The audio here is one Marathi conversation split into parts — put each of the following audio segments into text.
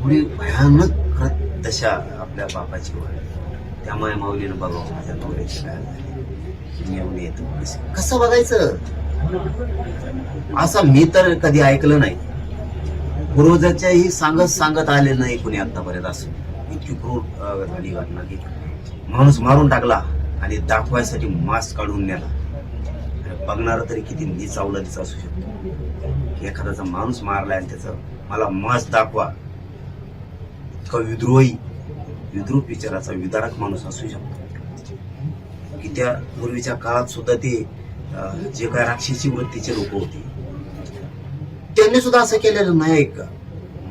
एवढी भयानक खरं दशा आपल्या बापाची वर त्यामुळे माऊलीनं बघा माझ्या नवऱ्याची काय झाली. येऊन येतो कसं- बघायचं? असं मी तर कधी ऐकलं नाही. पूर्वजाच्याही सांगत सांगत आले नाही कुणी आतापर्यंत असं. इतकी क्रूर झाली घटना की. माणूस मारून टाकला आणि दाखवायसाठी मास्क काढून नेला. आणि बघणारा तरी किती नीच तिचा असू शकतो. एखाद्याचा माणूस मारला आणि त्याचं मला मास्क दाखवा. इतका विद्रोही विद्रूप विचाराचा विदारक माणूस असू शकतो. की त्या पूर्वीच्या काळात सुद्धा ते जे काय राक्षसी वृत्तीचे लोक होते त्यांनी सुद्धा असं केलेलं नाही आहे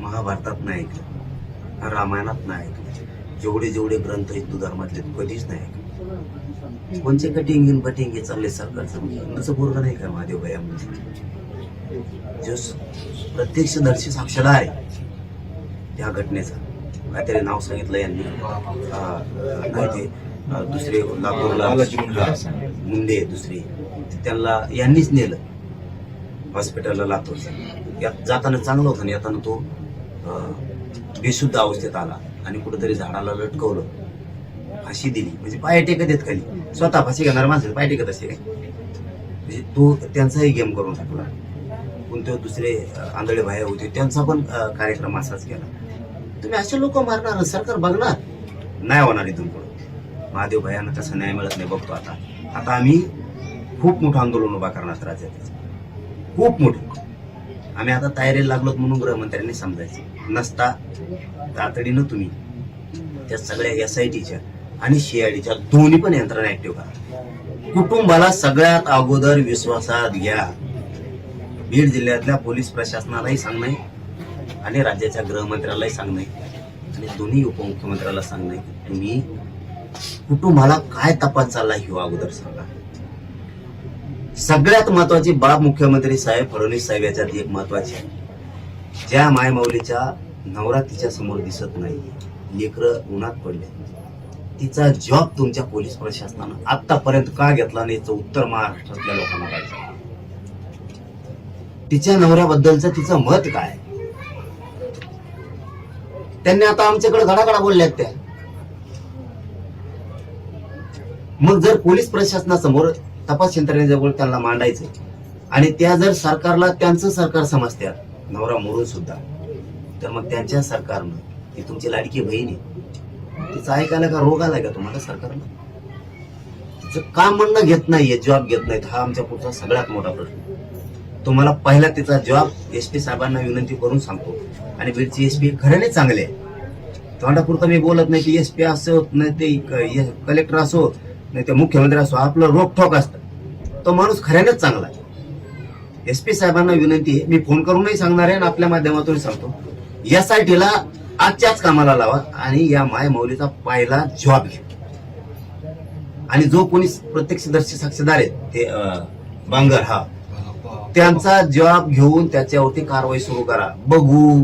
महाभारतात नाही ऐकलं. रामायणात नाही ऐकलं. जेवढे जेवढे ग्रंथ हिंदू धर्मातले कधीच नाही ऐकलं. कोणचे कटिंग इन बटिंग हे चालले सरकारचं हिंदूचं पोरग नाही का महादेव भया म्हणजे? जो स- प्रत्यक्षदर्शी साक्षीदार आहे त्या घटनेचा. काहीतरी नाव सांगितलं यांनी. नाही ते दुसरे लातूरला मुंडे. दुसरे. त्यांना यांनीच नेलं. हॉस्पिटलला लातूरचं. यात जाताना चांगलं होतं आणि येताना तो बेशुद्ध अवस्थेत आला आणि कुठेतरी झाडाला लटकवलं. फाशी दिली. म्हणजे पाय टेकत येत खाली. स्वतः फाशी घेणार माणसं पाय टेकत असे काय? म्हणजे तो त्यांचाही गेम करून टाकला. कोणते दुसरे आंधळे भाया होते त्यांचा पण कार्यक्रम असाच केला. तुम्ही असे लोक मारणार सरकार बघणार? नाही होणार इथून पुढे. महादेव भयानं तसा न्याय मिळत नाही बघतो आता. आता आम्ही खूप मोठं आंदोलन उभा करणार राज्यात खूप मोठं. आम्ही आता तयारीला लागलो म्हणून गृहमंत्र्यांनी समजायचं. नसता तातडीनं तुम्ही त्या सगळ्या एस आय टीच्या आणि सीआयडीच्या दोन्ही पण यंत्रणा ऍक्टिव्ह करा. कुटुंबाला सगळ्यात अगोदर विश्वासात घ्या. बीड जिल्ह्यातल्या पोलीस प्रशासनालाही सांगणं आणि राज्याच्या गृहमंत्र्यालाही सांगणे आणि दोन्ही उपमुख्यमंत्र्याला सांगणे की तुम्ही कुटुंबाला काय तपास चालला हे अगोदर सांगा. सगळ्यात महत्वाची बाब मुख्यमंत्री साहेब फडणवीस साहेब याच्यात एक महत्वाची आहे. ज्या मायमाऊलीच्या नवरा तिच्या समोर दिसत नाही लेकरं उन्हात पडले. तिचा जॉब तुमच्या पोलीस प्रशासनानं आतापर्यंत का घेतला नाही याचं उत्तर महाराष्ट्रातल्या लोकांना पाहिजे तिच्या नवऱ्याबद्दलचं तिचं मत काय? त्यांनी आता आमच्याकडे घडाघडा बोलल्यात त्या. मग जर पोलीस प्रशासनासमोर तपास यंत्रणेजवळ त्यांना मांडायचं आणि त्या जर सरकारला त्यांचं सरकार समजत्यात नवरा मोडून सुद्धा तर मग त्यांच्या सरकारनं ती तुमची लाडकी बहीण आहे. तिचं ऐकायला का रोग आलाय का तुम्हाला सरकारनं? तिचं काम म्हणणं घेत नाहीये जॉब घेत नाहीत. हा आमच्या पुढचा सगळ्यात मोठा प्रश्न. तुम्हाला पहिला तिचा जॉब एस पी साहेबांना विनंती करून सांगतो. आणि बीडची एस पी खऱ्याने चांगले. आहे तोंडापुरतं मी बोलत नाही की एस पी असो नाही ते कलेक्टर असो नाही ते मुख्यमंत्री असो आपलं रोखोक असतं. तो माणूस खऱ्यानेच चांगला आहे. एस पी साहेबांना विनंती आहे मी फोन करूनही सांगणार आहे आणि आपल्या माध्यमातून सांगतो. एस आय टीला आजच्याच कामाला लावा आणि या माय मौलीचा पहिला जॉब घ्या. आणि जो कोणी प्रत्यक्षदर्शी साक्षीदार आहेत ते बांगर हा. त्यांचा जॉब घेऊन त्याच्यावरती कारवाई सुरू करा. बघू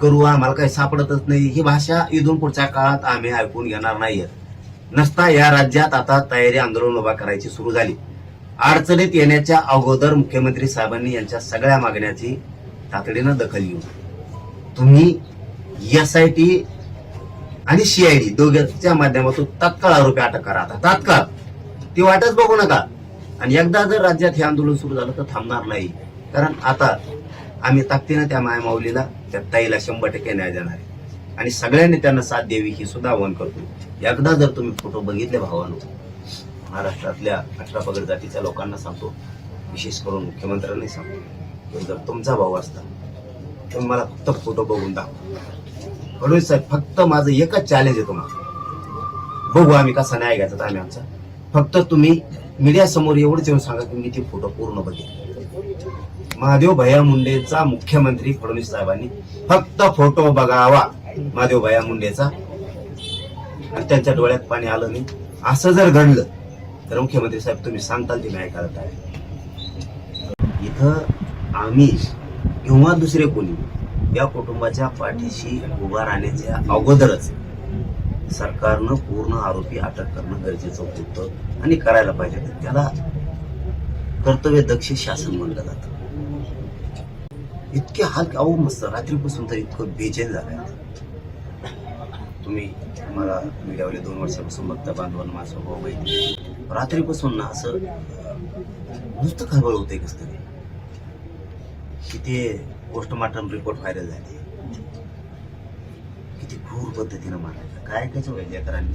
करू आम्हाला काही सापडतच नाही. ही भाषा इथून पुढच्या काळात आम्ही ऐकून घेणार नाहीये नसता या राज्यात आता तयारी आंदोलन उभा करायची सुरू झाली. अडचणीत येण्याच्या अगोदर मुख्यमंत्री साहेबांनी यांच्या सगळ्या मागण्याची तातडीनं दखल घेऊ तुम्ही एस आय टी आणि सीआयडी दोघांच्या माध्यमातून तात्काळ आरोपी अटक करा आता. तात्काळ. ती वाटच बघू नका. आणि एकदा जर राज्यात हे आंदोलन सुरू झालं तर थांबणार नाही. कारण आता आम्ही ताकदीनं त्या मायमाऊलीला त्या ताईला शंभर टक्के न्याय देणार आहे. आणि सगळ्यांनी त्यांना साथ द्यावी ही सुद्धा आव्हान करतो. एकदा जर तुम्ही फोटो बघितले भावानो महाराष्ट्रातल्या अठरा पगड जातीच्या लोकांना सांगतो विशेष करून मुख्यमंत्र्यांनी सांगतो की जर तुमचा भाऊ असता तर मला फक्त फोटो बघून दाखवा. फडणवीस साहेब फक्त माझं एकच चॅलेंज आहे तुम्हाला. बघू आम्ही कसा न्याय घ्यायचा तर आम्ही आमचा फक्त तुम्ही मीडिया समोर एवढंच येऊन सांगा की मी ते फोटो पूर्ण बघितले महादेव भैया मुंडेचा मुख्यमंत्री फडणवीस साहेबांनी फक्त फोटो बघावा महादेव भैया मुंडेचा. आणि त्यांच्या डोळ्यात पाणी आलं नाही. असं जर घडलं तर मुख्यमंत्री साहेब तुम्ही सांगताल ते मी ऐकायला आहे. इथं आम्ही किंवा दुसरे कोणी या कुटुंबाच्या पाठीशी उभा राहण्याच्या अगोदरच सरकारनं पूर्ण आरोपी अटक करणं गरजेचं होतं आणि करायला पाहिजे तर त्याला कर्तव्य दक्ष शासन म्हणलं जातं. इतके हाल अहो मस्त रात्रीपासून तर इतकं बेचैन झालंय तुम्ही मला मीडियावाले दोन वर्षापासून बघता बांधवांना माझा भाऊ माहिती रात्रीपासून ना असं नुसतं खळबळ होते कस तरी. किती पोस्टमार्टम रिपोर्ट व्हायरल झाले. किती क्रूर पद्धतीनं मारायचं గాయకేశం విజయకరాన్ని